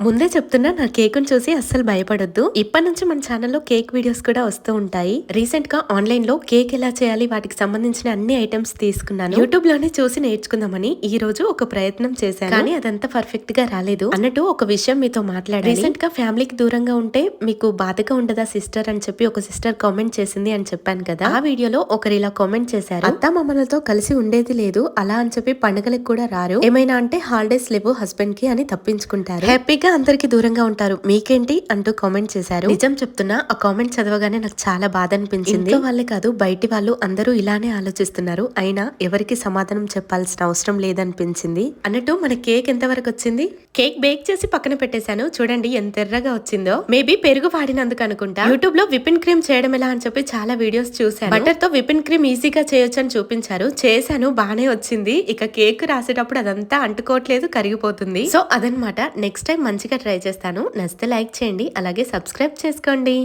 ముందే చెప్తున్నా నా కేక్ చూసి అస్సలు భయపడొద్దు. ఇప్పటి నుంచి మన ఛానల్లో కేక్ వీడియోస్ కూడా వస్తూ ఉంటాయి. రీసెంట్గా ఆన్లైన్లో కేక్ ఎలా చేయాలి వాటికి సంబంధించిన అన్ని ఐటమ్స్ తీసుకున్నాను. యూట్యూబ్లోనే చూసి నేర్చుకుందామని ఈ రోజు ఒక ప్రయత్నం చేశాను. కానీ అదంతా పర్ఫెక్ట్గా రాలేదు. అన్నట్టు ఒక విషయం మీతో మాట్లాడాలి. రీసెంట్గా ఫ్యామిలీకి దూరంగా ఉంటే మీకు బాధగా ఉండదా సిస్టర్ అని చెప్పి ఒక సిస్టర్ కామెంట్ చేసింది అని చెప్పాను కదా. ఆ వీడియోలో ఒకరు ఇలా కామెంట్ చేశారు. అత్త మమ్మలతో కలిసి ఉండేది లేదు. అలా అని చెప్పి పండుగలకు కూడా రారు. ఏమైనా అంటే హాలిడేస్ లేవు హస్బెండ్కి అని తప్పించుకుంటారు. హ్యాపీగా అందరికి దూరంగా ఉంటారు. మీకేంటి అంటూ కామెంట్ చేశారు. నిజం చెప్తున్నా ఆ కామెంట్ చదవగానే నాకు చాలా బాధ అనిపించింది. వాళ్ళే కాదు బయటి వాళ్ళు అందరూ ఇలానే ఆలోచిస్తున్నారు. అయినా ఎవరికి సమాధానం చెప్పాల్సిన అవసరం లేదనిపించింది. అన్నట్టు మన కేక్ ఎంత వరకు వచ్చింది? కేక్ బేక్ చేసి పక్కన పెట్టేశాను. చూడండి ఎంత ఎర్రగా వచ్చిందో. మేబీ పెరుగు వాడినందుకు అనుకుంటా. యూట్యూబ్లో విపిన్ క్రీమ్ చేయడం ఎలా అని చెప్పి చాలా వీడియోస్ చూసాను బటర్తో విపిన్ క్రీమ్ ఈజీగా చేయొచ్చు అని చూపించారు. చేశాను బానే వచ్చింది. ఇక కేక్ రాసేటప్పుడు అదంతా అంటుకోవట్లేదు కరిగిపోతుంది. సో అదనమాట. నెక్స్ట్ టైం మంచిగా ట్రై చేస్తాను. నచ్చితే లైక్ చేయండి. అలాగే సబ్స్క్రైబ్ చేసుకోండి.